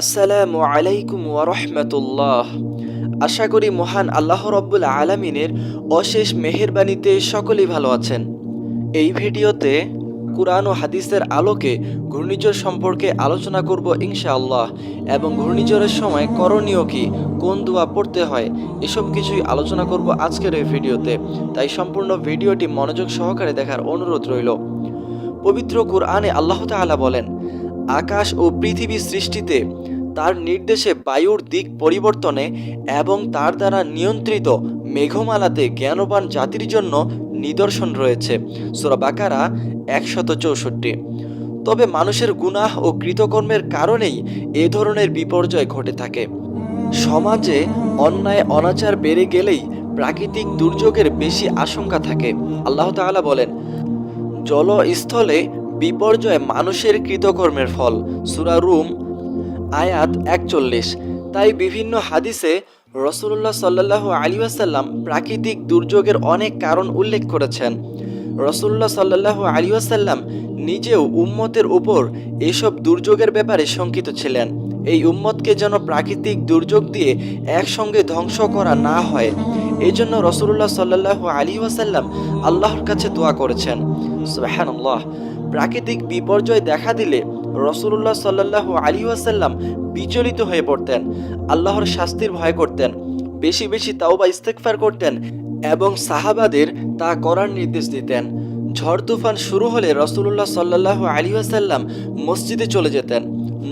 আসসালামু আলাইকুম ওয়ারহমাতুল্লাহ আশা করি মহান আল্লাহ রব্বুল আলামিনের অশেষ মেহেরবানিতে সকলেই ভালো আছেন। এই ভিডিওতে কুরআন ও হাদিসের আলোকে ঘূর্ণিঝড় সম্পর্কে আলোচনা করব ইনশাআল্লাহ এবং ঘূর্ণিঝড়ের সময় করণীয় কি, কোন দোয়া পড়তে হয়, এসব কিছুই আলোচনা করব আজকের এই ভিডিওতে। তাই সম্পূর্ণ ভিডিওটি মনোযোগ সহকারে দেখার অনুরোধ রইল। পবিত্র কুরআনে আল্লাহ তাআলা বলেন আকাশ ও পৃথিবী সৃষ্টিতে তার নির্দেশে বায়ুর দিক পরিবর্তনে এবং তার দ্বারা নিয়ন্ত্রিত মেঘমালাতে জ্ঞানবান জাতির জন্য নিদর্শন রয়েছে। সোরা বাকারা একশত চৌষট্টি। তবে মানুষের গুনাহ ও কৃতকর্মের কারণেই এ ধরনের বিপর্যয় ঘটে থাকে। সমাজে অন্যায়, অনাচার বেড়ে গেলেই প্রাকৃতিক দুর্যোগের বেশি আশঙ্কা থাকে। আল্লাহ তাআলা বলেন, জলস্থলে বিপর্যয় মানুষের কৃতকর্মের ফল। সুরা রুম, আয়াত একচল্লিশ। তাই বিভিন্ন হাদিসে রসুল্লাহ সাল্লাহ আলী আসাল্লাম প্রাকৃতিক দুর্যোগের অনেক কারণ উল্লেখ করেছেন। রসুল্লাহ সাল্লাহ আলী আসাল্লাম নিজেও উম্মতের উপর এসব দুর্যোগের ব্যাপারে শঙ্কিত ছিলেন। এই উম্মতকে যেন প্রাকৃতিক দুর্যোগ দিয়ে একসঙ্গে ধ্বংস করা না হয় এই জন্য রসুল্লাহ সাল্লাহ আলী ওয়াসাল্লাম আল্লাহর কাছে দোয়া করেছেন। সুবাহান্লাহ প্রাকৃতিক বিপর্যয় দেখা দিলে রসুল্লাহ সাল্লাহ আলী ওয়াসাল্লাম বিচলিত হয়ে পড়তেন, আল্লাহর শাস্তির ভয় করতেন, বেশি বেশি তাওবা ইস্তেকফার করতেন এবং সাহাবাদের তা করার নির্দেশ দিতেন। ঝড় তুফান শুরু হলে রসুল্লাহ সাল্লাহ আলী ওয়াসাল্লাম মসজিদে চলে যেতেন,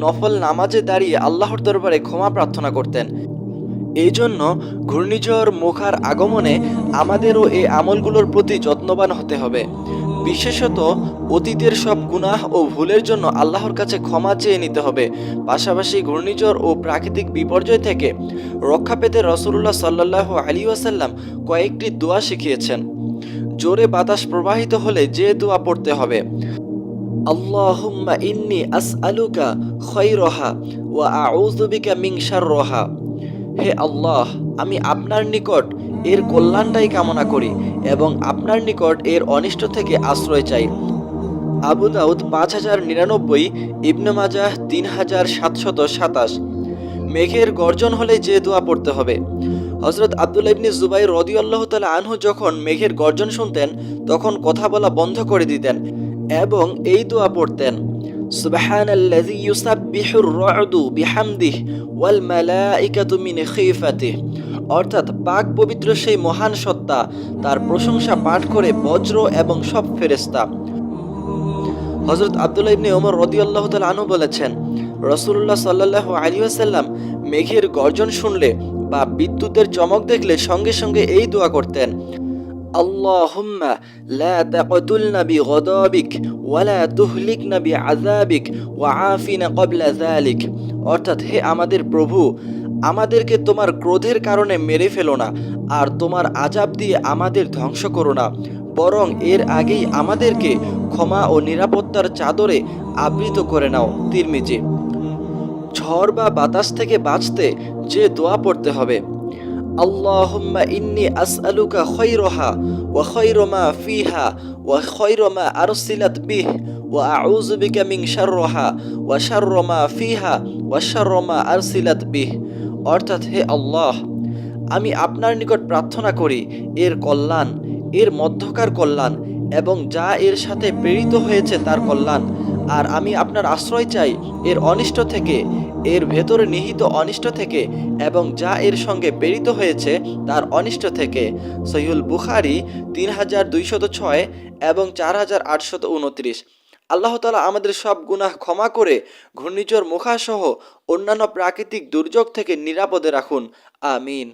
নফল নামাজে দাঁড়িয়ে আল্লাহর দরবারে ক্ষমা প্রার্থনা করতেন। এই জন্য ঘূর্ণিঝড়, মুখার আগমনে আমাদেরও এই আমলগুলোর প্রতি যত্নবান হতে হবে। বিশেষত অতীতের সব গুনাহ ও ভুলের জন্য আল্লাহর কাছে ক্ষমা চেয়ে নিতে হবে। পাশাপাশি ঘূর্ণিঝড় ও প্রাকৃতিক বিপর্যয় থেকে রক্ষা পেতে রসুল্লাহ সাল্লাহ আলী ওয়াসাল্লাম কয়েকটি দোয়া শিখিয়েছেন। জোরে বাতাস প্রবাহিত হলে যে দোয়া পড়তে হবে। আল্লাহুম্মা ইন্নি আসআলুকা খৈরহা ওয়া আউযু বিকা মিন হে আল্লাহ, আমি আপনার নিকট এর কল্যাণটাই কামনা করি এবং আপনার নিকট এর অনিষ্ট থেকে আশ্রয় চাই আবু দাউদ পাঁচ হাজার নিরানব্বই ইবনে মাজাহ তিন হাজার সাতশত সাতাশ মেঘের গর্জন হলে যে দোয়া পড়তে হবে হজরত আবদুল্লা ইবনে জুবাই রদি আল্লাহ তালা আনহু যখন মেঘের গর্জন শুনতেন তখন কথা বলা বন্ধ করে দিতেন এবং এই দোয়া পড়তেন سبحان الذي يسبح الرعد بحمده والملائكة من خيفته অর্থাৎ পাক পবিত্র সেই মহান সত্তা তার প্রশংসা পাঠ করে বজ্র এবং সব ফেরেস্তা হজরত আবদুল্লাহ ইবনে ওমর রদি আল্লাহ আনু বলেছেন রসুল্লাহ সাল্লাহ আলী আসাল্লাম মেঘের গর্জন শুনলে বা বিদ্যুতের চমক দেখলে সঙ্গে সঙ্গে এই দোয়া করতেন اللهم لا تقتلنا بغضبك ولا تهلكنا بعذابك وعافنا قبل ذلك অর্থাৎ হে আমাদের প্রভু আমাদেরকে তোমার ক্রোধের কারণে মেরে ফেলো না, আর তোমার আজাব দিয়ে আমাদের ধ্বংস করো না। বরং এর আগেই আমাদেরকে ক্ষমা ও নিরাপত্তার চাদরে আবৃত করে নাও, তিরমিজি। ঝড় বা বাতাস থেকে বাঁচতে যে দোয়া পড়তে হবে। আল্লাহুম্মা ইন্নি আসআলুকা খৈরহা ওয়া খৈরমা ফিহা ওয়া খৈরমা আরসিলাত বিহ ওয়া আউযু বিকা মিন শাররহা ওয়া শাররমা ফিহা ওয়া শাররমা আরসিলাত বিহ। অর্থাৎ হে আল্লাহ, আমি আপনার নিকট প্রার্থনা করি, এর কল্যাণ, এর মধ্যকার কল্যাণ এবং যা এর সাথে প্রেরিত হয়েছে তার কল্যাণ। আর আমি আপনার আশ্রয় চাই এর অনিষ্ট থেকে, এর ভেতরে নিহিত অনিষ্ট থেকে এবং যা এর সঙ্গে প্রেরিত হয়েছে তার অনিষ্ট থেকে। সহিউল বুখারি তিন হাজার দুইশত ছয় এবং চার হাজার আটশত উনত্রিশ। আল্লাহ তালা আমাদের সব গুনাহ ক্ষমা করে ঘূর্ণিঝড় মুখাসহ অন্যান্য প্রাকৃতিক দুর্যোগ থেকে নিরাপদে রাখুন। আমিন।